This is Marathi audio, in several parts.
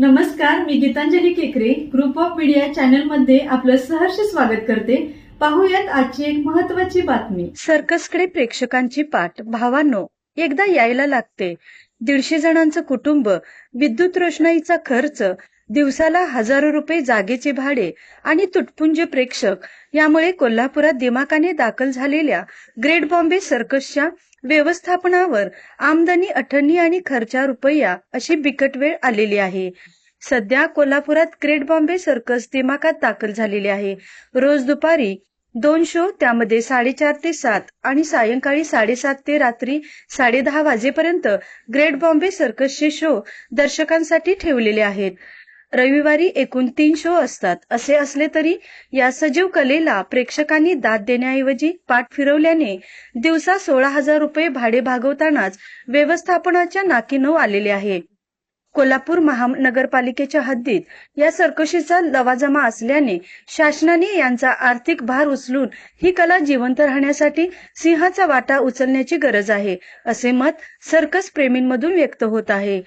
नमस्कार मी गीतांजली केकरे. ग्रुप ऑफ मीडिया चॅनलमध्ये आपलं सहर्ष स्वागत करते. पाहूयात आजची एक महत्वाची बातमी. सर्कसकडे प्रेक्षकांची पाठ. भावांनो एकदा यायला लागते. दीडशे जणांचं कुटुंब विद्युत रोषणाईचा खर्च दिवसाला हजारो रुपये जागेचे भाडे आणि तुटपुंज प्रेक्षक यामुळे कोल्हापुरात दिमाकाने दाखल झालेल्या ग्रेट बॉम्बे सर्कसच्या व्यवस्थापनावर आमदनी अठ्ठणी आणि खर्चा रुपया अशी बिकट वेळ आलेली आहे. सध्या कोल्हापुरात ग्रेट बॉम्बे सर्कस दिमाकात दाखल झालेली आहे. रोज दुपारी दोन शो त्यामध्ये साडेचार ते सात आणि सायंकाळी साडेसात ते रात्री साडेदहा वाजेपर्यंत ग्रेट बॉम्बे सर्कसचे शो दर्शकांसाठी ठेवलेले आहेत. रविवारी एकूण तीन शो असतात. असे असले तरी या सजीव कलेला प्रेक्षकांनी दाद देण्याऐवजी पाठ फिरवल्याने दिवसा सोळा हजार रुपये भाडे भागवतानाच व्यवस्थापनाच्या नाकीनऊ आलेले आहे. कोल्हापूर महानगरपालिकेच्या हद्दीत या सर्कशीचा लवाजमा असल्याने शासनाने यांचा आर्थिक भार उचलून ही कला जिवंत राहण्यासाठी सिंहाचा वाटा उचलण्याची गरज आहे असे मत सर्कस प्रेमींमधून व्यक्त होत आहे.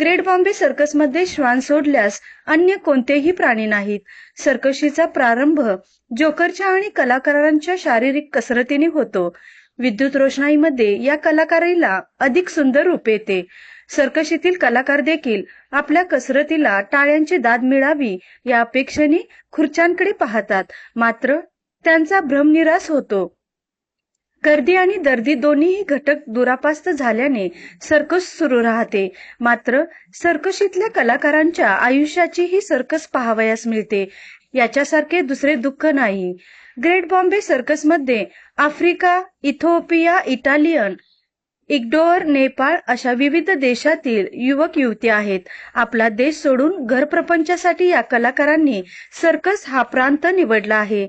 ग्रेट बॉम्बे सर्कसमध्ये श्वान सोडल्यास अन्य कोणतेही प्राणी नाहीत. सर्कशीचा प्रारंभ जोकरच्या आणि कलाकारांच्या शारीरिक कसरतीने होतो. विद्युत रोषणाईमध्ये या कलाकारीला अधिक सुंदर रूप येते. सर्कशीतील कलाकार देखील आपल्या कसरतीला टाळ्यांची दाद मिळावी या अपेक्षेने खुर्च्यांकडे पाहतात. मात्र त्यांचा भ्रमनिरास होतो. गर्दी आणि दर्दी दोन्हीही घटक दुरापास्त झाल्याने सर्कस सुरू राहते. मात्र सर्कशीतल्या कलाकारांच्या आयुष्याची ही सर्कस पाहावयास मिळते. याच्यासारखे दुसरे दुःख नाही. ग्रेट बॉम्बे सर्कसमध्ये आफ्रिका इथोपिया इटालियन इग्डोअर नेपाळ अशा विविध देशातील युवक युवती आहेत. आपला देश सोडून घरप्रपंचासाठी या कलाकारांनी सर्कस हा प्रांत निवडला आहे.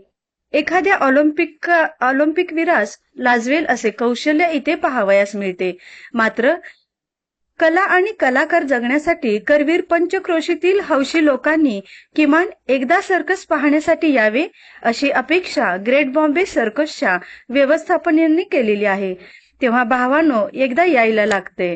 एखाद्या ऑलिम्पिक ऑलिम्पिक विरास लाजवेल असे कौशल्य इथे पाहावयास मिळते. मात्र कला आणि कलाकार जगण्यासाठी करवीर पंचक्रोशीतील हौशी लोकांनी किमान एकदा सर्कस पाहण्यासाठी यावे अशी अपेक्षा ग्रेट बॉम्बे सर्कसच्या व्यवस्थापनाने केलेली आहे. तेव्हा भावानो एकदा यायला लागते.